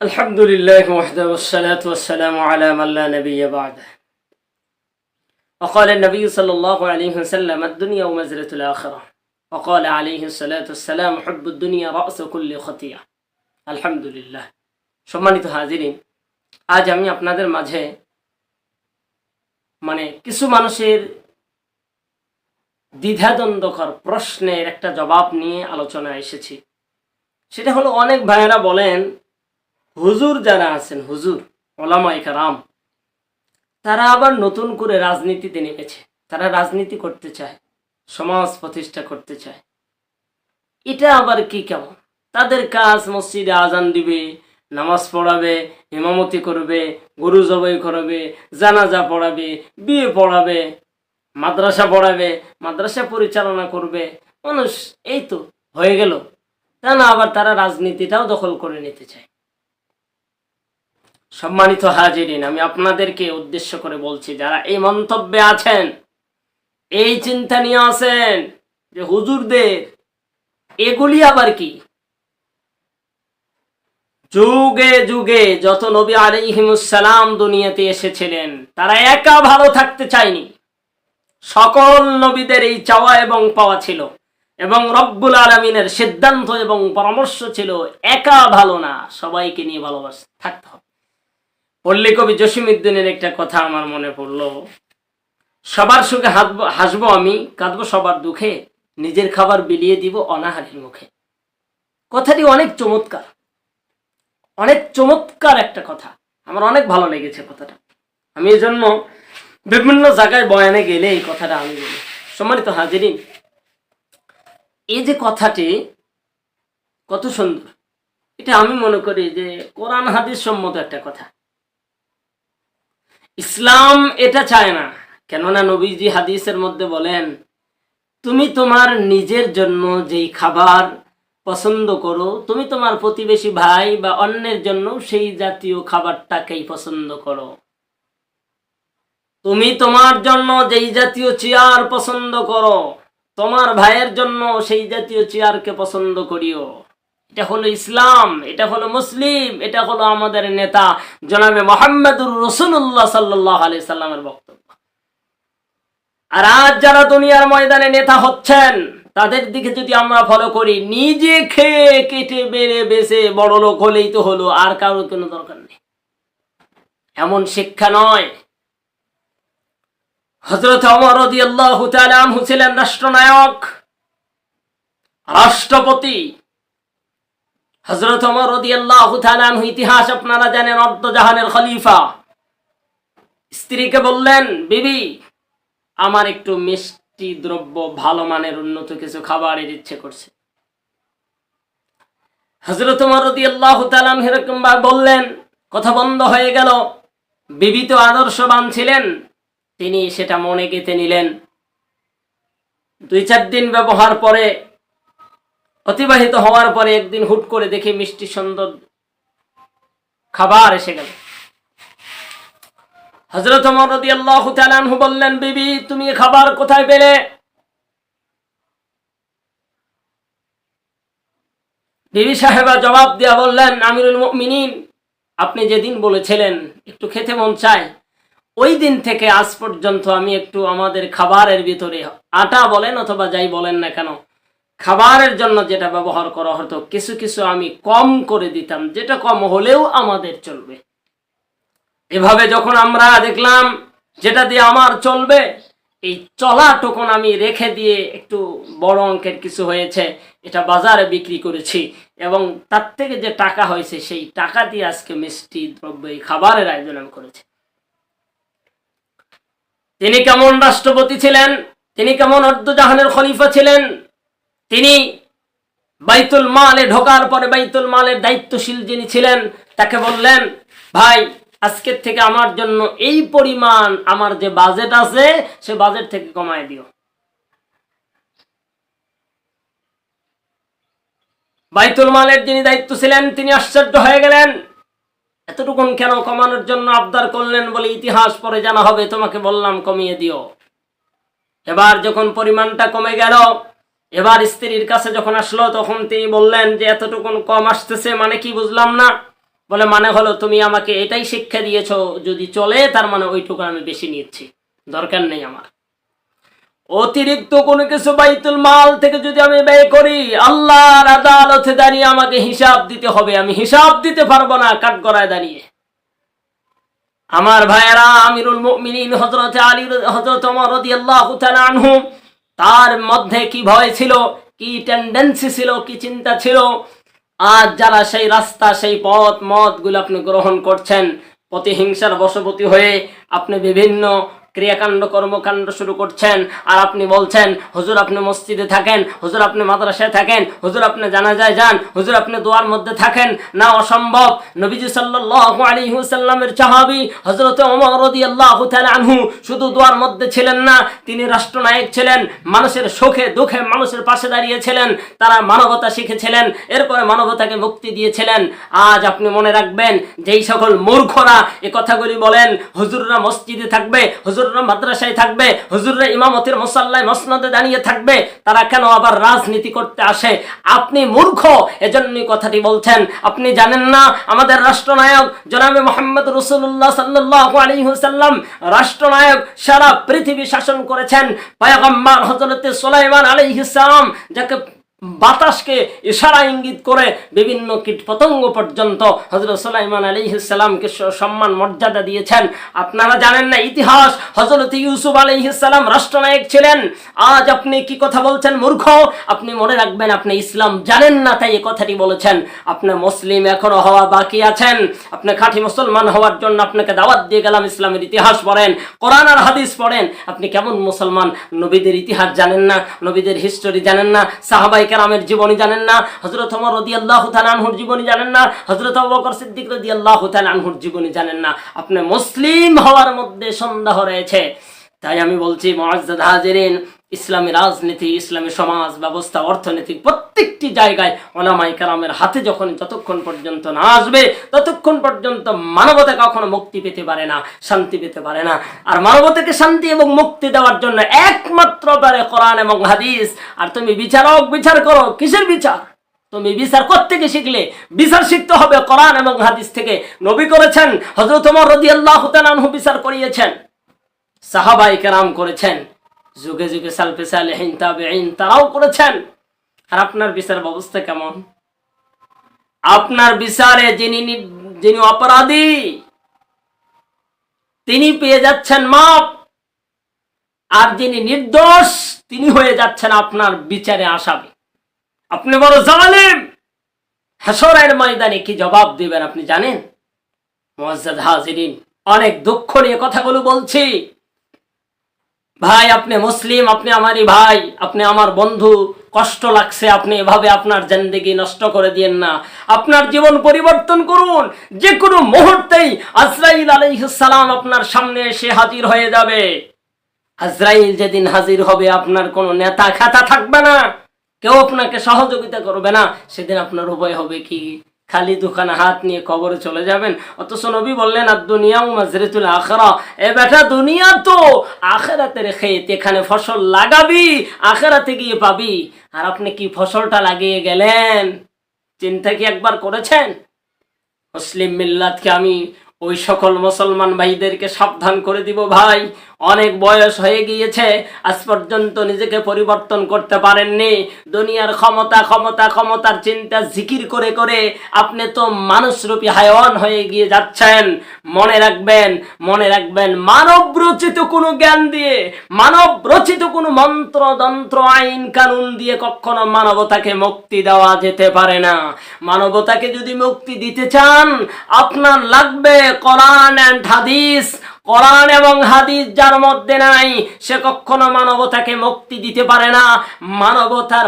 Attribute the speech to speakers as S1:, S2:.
S1: الحمد لله وحده والصلاة والسلام على من لا نبي بعده وقال النبي صلى الله عليه وسلم الدنيا ومزرة الآخرة وقال عليه الصلاة والسلام حب الدنيا رأس كل خطيئة الحمد لله সম্মানিত হাজিরিন আজ আমি আপনাদের মাঝে মানে কিছু মানুষের দ্বিধাদ্বন্দ্বকর প্রশ্নের একটা জবাব নিয়ে আলোচনায় এসেছি সেটা হলো অনেক ভাইয়েরা বলেন হুজুর যারা আছেন, হুজুর ওলামাই কারাম, তারা আবার নতুন করে রাজনীতিতে নেমেছে। তারা রাজনীতি করতে চায়, সমাজ প্রতিষ্ঠা করতে চায়। এটা আবার কি কেমন? তাদের কাজ মসজিদে আজান দিবে, নামাজ পড়াবে, ইমামতি করবে, গরু জবাই করবে, জানাজা পড়াবে, বিয়ে পড়াবে, মাদ্রাসা পড়াবে, মাদ্রাসা পরিচালনা করবে। মানুষ, এই তো হয়ে গেল। তা না, আবার তারা রাজনীতিটাও দখল করে নিতে চায়। সম্মানিত হাজিরিন, আমি আপনাদেরকে উদ্দেশ্য করে বলছি, যারা এই মন্তব্যে আছেন, এই চিন্তা নিয়ে আছেন যে হুজুরদের, এগুলি আবার কি? যুগে যুগে যত নবী আলিহিমুসালাম দুনিয়াতে এসেছিলেন, তারা একা ভালো থাকতে চায়নি। সকল নবীদের এই চাওয়া এবং পাওয়া ছিল, এবং রব্বুল আলমিনের সিদ্ধান্ত এবং পরামর্শ ছিল, একা ভালো না, সবাইকে নিয়ে ভালোবাস, থাকতে হবে। পল্লী কবি জসিমুদ্দিনের একটা কথা আমার মনে পড়ল। সবার সুখে হাসবো হাসবো আমি, কাঁদবো সবার দুঃখে, নিজের খাবার বিলিয়ে দিব অনাহারের মুখে। কথাটি অনেক চমৎকার। অনেক চমৎকার একটা কথা। আমার অনেক ভালো লেগেছে কথাটা। আমি এই জন্য বিভিন্ন জায়গায় বয়ানে গেলে এই কথাটা আমি বলি। সম্মানিত হাজিরিন, এই যে কথাটি কত সুন্দর। এটা আমি মনে করি যে কোরআন হাদিস সম্মত একটা কথা। ইসলাম এটা চায় না। কেননা নবীজি হাদিসের মধ্যে বলেন, তুমি তোমার নিজের জন্য যেই খাবার পছন্দ করো, তুমি তোমার প্রতিবেশী ভাই বা অন্যের জন্য সেই জাতীয় খাবারটাকেই পছন্দ করো। তুমি তোমার জন্য যেই জাতীয় চেয়ার পছন্দ করো, তোমার ভাইয়ের জন্য সেই জাতীয় চেয়ারকে পছন্দ করিও। এটা হলো ইসলাম, এটা হলো মুসলিম, এটা হলো আমাদের নেতা জনাবে মোহাম্মদুর রসুল্লাহ সাল্লাহ আলি সাল্লামের বক্তব্য। আর আজ যারা দুনিয়ার ময়দানে নেতা হচ্ছেন, তাদের দিকে যদি আমরা ফলো করি, নিজে খেয়ে কেটে বেড়ে বেছে বড় লোক হলেই তো হলো, আর কারোর কোনো দরকার নেই। এমন শিক্ষা নয়। হজরত অমর ছিলেন রাষ্ট্রনায়ক, রাষ্ট্রপতি। হজরত অমর আল্লাহ ইতিহাস আপনারা জানেন অর্ধজাহানের খলিফা। স্ত্রীকে বললেন, বিবি, আমার একটু মিষ্টি দ্রব্য ভালো মানের উন্নত কিছু খাবারের ইচ্ছে করছে। হজরত মরদি আল্লাহ এরকম বললেন, কথা বন্ধ হয়ে গেল। বিবি তো আদর্শবান ছিলেন, তিনি সেটা মনে গেঁথে নিলেন। দুই চার দিন ব্যবহার পরে অতিবাহিত হওয়ার পরে একদিন হুট করে দেখে মিষ্টি সুন্দর খাবার এসে গেল। হজরত আল্লাহ বললেন, বিবি, তুমি খাবার কোথায় পেলে? বিবি সাহেবা জবাব দেওয়া বললেন, আমিরুল মিনিন আপনি যেদিন বলেছিলেন একটু খেতে মন চায়, ওই দিন থেকে আজ পর্যন্ত আমি একটু আমাদের খাবারের ভিতরে আটা বলেন অথবা যাই বলেন না কেন খাবারের জন্য যেটা ব্যবহার করা হতো, কিছু কিছু আমি কম করে দিতাম, যেটা কম হলেও আমাদের চলবে। এভাবে যখন আমরা দেখলাম যেটা দিয়ে আমার চলবে, এই চলা টোকন আমি রেখে দিয়ে একটু বড় অঙ্কের কিছু হয়েছে, এটা বাজারে বিক্রি করেছি এবং তার থেকে যে টাকা হয়েছে, সেই টাকা দিয়ে আজকে মিষ্টি দ্রব্য এই খাবারের আয়োজন আমি করেছি। তিনি কেমন রাষ্ট্রপতি ছিলেন? তিনি কেমন অর্ধজাহানের খলিফা ছিলেন? তিনি বাইতুল মালে ঢোকার পরে বাইতুল মালের দায়িত্বশীল যিনি ছিলেন, তাকে বললেন, ভাই আজকের থেকে আমার জন্য এই পরিমাণ আমার যে বাজেট আছে, সে বাজেট থেকে কমায় দিও। বাইতুল মালের যিনি দায়িত্ব ছিলেন, তিনি আশ্চর্য হয়ে গেলেন। এতটুকুন কেন কমানোর জন্য আবদার করলেন বলে ইতিহাস পরে জানা হবে, তোমাকে বললাম কমিয়ে দিও। এবার যখন পরিমাণটা কমে গেল এবার স্ত্রীর কাছে যখন আসলো, তখন তিনি বললেন যে, এতটুকুন কম আসতেছে মানে কি বুঝলাম না? বলে মানে হলো, তুমি আমাকে এটাই শিক্ষা দিয়েছ, যদি চলে, তার মানে ওইটুকু আমি বেশি নিচ্ছি। দরকার নেই আমার। অতিরিক্ত কোনো কিছু বাইতুল মাল থেকে যদি আমি ব্যয় করি, আল্লাহর আদালতে দাঁড়িয়ে আমাকে হিসাব দিতে হবে। আমি হিসাব দিতে পারব না কাঠগড়ায় দাঁড়িয়ে। আমার ভাইয়েরা, আমিরুল মুমিনিন হজরত আলী, হযরত ওমর রাদিয়াল্লাহু তাআলা আনহু তার মধ্যে কি ভয় ছিল, কি টেন্ডেন্সি ছিল, কি চিন্তা ছিল? আজ যারা সেই রাস্তা, সেই পথ মতগুলো আপনি গ্রহণ করছেন, প্রতিহিংসার বশবতী হয়ে আপনি বিভিন্ন ক্রিয়াকাণ্ড, কর্মকাণ্ড শুরু করছেন আর আপনি বলছেন, হুজুর, আপনি মসজিদে থাকেন, হুজুর, আপনি মাদ্রাসায় থাকেন, হুজুর, আপনি জানাজায় যান, হুজুর, আপনি দোয়ার মধ্যে থাকেন। না, অসম্ভব। নবীজি সাহাবী হযরত ওমর রাদিয়াল্লাহু তাআলা আনহু শুধু দোয়ার মধ্যে ছিলেন না, তিনি রাষ্ট্রনায়ক ছিলেন, মানুষের সুখে দুঃখে মানুষের পাশে দাঁড়িয়েছিলেন, তারা মানবতা শিখেছিলেন, এরপরে মানবতাকে মুক্তি দিয়েছিলেন। আজ আপনি মনে রাখবেন, যেই সকল মূর্খরা এ কথাগুলি বলেন, হুজুররা মসজিদে থাকবে হুজুররা মাদ্রাসায় থাকবে, হুজুররা ইমামতের মসাল্লায় মসনদে দাঁড়িয়ে থাকবে, তারা কেন আবার রাজনীতি করতে আসে? আপনি মূর্খ, এজন্যই কথাটি বলছেন। আপনি জানেন না, আমাদের রাষ্ট্রনায়ক জনাবে মোহাম্মদ রসুল্লাহ সাল্লাহ আলিহাল্লাম রাষ্ট্রনায়ক সারা পৃথিবী শাসন করেছেন। পয়গম্বর হজরতে সোলাইমান আলাইহিসালাম যাকে বাতাসকে ইশারা ইঙ্গিত করে বিভিন্ন কীট পতঙ্গ পর্যন্ত হজরত সুলাইমান আলী ইসালামকে সম্মান, মর্যাদা দিয়েছেন। আপনারা জানেন না, ইতিহাস হজরত ইউসুফ আলী ইসালাম রাষ্ট্রনায়ক ছিলেন। আজ আপনি কি কথা বলছেন, মূর্খ? আপনি মনে রাখবেন, আপনি ইসলাম জানেন না, তাই এই কথাটি বলেছেন। আপনি মুসলিম এখনও হওয়া বাকি আছেন। আপনি খাঁটি মুসলমান হওয়ার জন্য আপনাকে দাওয়াত দিয়ে গেলাম, ইসলামের ইতিহাস পড়েন, কোরআন আর হাদিস পড়েন। আপনি কেমন মুসলমান, নবীদের ইতিহাস জানেন না, নবীদের হিস্টোরি জানেন না, সাহাবাই কেরামের জীবনী জানেন না হজরত ওমর রদি আল্লাহ আনহুর জীবনী জানেন না হজরত বকর সিদ্দিক রদি আল্লাহ আনহুর জীবনী জানেন না। আপনি মুসলিম হওয়ার মধ্যে সন্দেহ রয়েছে। তাই আমি বলছি মহাজ্জাদ হাজিরিন, ইসলামী রাজনীতি, ইসলামী সমাজ, ব্যবস্থা, অর্থনীতি প্রত্যেকটি জায়গায় অনামাই কালামের হাতে যখন, যতক্ষণ পর্যন্ত না আসবে, ততক্ষণ পর্যন্ত মানবতা কখনো মুক্তি পেতে পারে না, শান্তি পেতে পারে না। আর মানবতাকে শান্তি এবং মুক্তি দেওয়ার জন্য একমাত্র পারে কোরআন এবং হাদিস। আর তুমি বিচারক, বিচার করো, কিসের বিচার? তুমি বিচার করতে শিখলে? বিচার শিখতে হবে কোরআন এবং হাদিস থেকে। নবী করেছেন হজরত ওমর রাদিয়াল্লাহু বিচার করিয়েছেন। সাহাবাই কেরাম করেছেন। যুগে যুগে সালফে সালেহিন তাবেঈন তারাও করেছেন। আর আপনার বিচার ব্যবস্থা কেমন? আপনার বিচারে যিনি যিনি অপরাধী, তিনি পেয়ে যাচ্ছেন মাপ। আর যিনি নির্দোষ, তিনি হয়ে যাচ্ছেন আপনার বিচারে আসামি। আপনি বড় জালেম। হাসরের ময়দানে কি জবাব দিবেন আপনি জানেন? মুআজ্জাদ হাজিরিন, অনেক দুঃখ নিয়ে কথাগুলো বলছি। ভাই, আপনি মুসলিম, আপনি আমারই ভাই, আপনি আমার বন্ধু, কষ্ট লাগছে, আপনি এভাবে আপনার জিন্দেগি নষ্ট করে দিয়েন না। আপনার জীবন পরিবর্তন করুন যে কোনো মুহূর্তেই আজরাইল আলাইহিসসালাম আপনার সামনে এসে হাজির হয়ে যাবে। আজরাইল যেদিন হাজির হবে, আপনার কোনো নেতা খাতা থাকবে না, কেউ আপনাকে সহযোগিতা করবে না, সেদিন আপনার উপায় হবে কি? খালি দোকানে হাত নিয়ে কবরে চলে যাবেন। অথচ নবী বললেন আর দুনিয়াও মাজরেতুল আখরা। এ বেটা, দুনিয়া তো আখেরাতের খেত এখানে ফসল লাগাবি, আখেরাতে গিয়ে পাবি। আর আপনি কি ফসলটা লাগিয়ে গেলেন? চিন্তা কি একবার করেছেন? মুসলিম মিল্লাতকে আমি ওই সকল মুসলমান ভাইদেরকে সাবধান করে দিব ভাই। অনেক বয়স হয়ে গিয়েছে, আজ পর্যন্ত নিজেকে পরিবর্তন করতে পারেননি। দুনিয়ার ক্ষমতা ক্ষমতা, ক্ষমতার চিন্তা জিকির করে করে আপনি তো মানুষরূপী হায়ওয়ান হয়ে গিয়ে যাচ্ছেন। মনে রাখবেন মনে রাখবেন মানব রচিত কোনো জ্ঞান দিয়ে মানব রচিত কোনো মন্ত্র, তন্ত্র, আইন, কানুন দিয়ে কখনো মানবতাকে মুক্তি দেওয়া যেতে পারে না। মানবতাকে যদি মুক্তি দিতে চান, আপনার লাগবে কোরআন অ্যান্ড হাদিস। কোরআন এবং হাদিস যার মধ্যে নাই সে কখনো মানবতাকে মুক্তি দিতে পারে না। মানবতার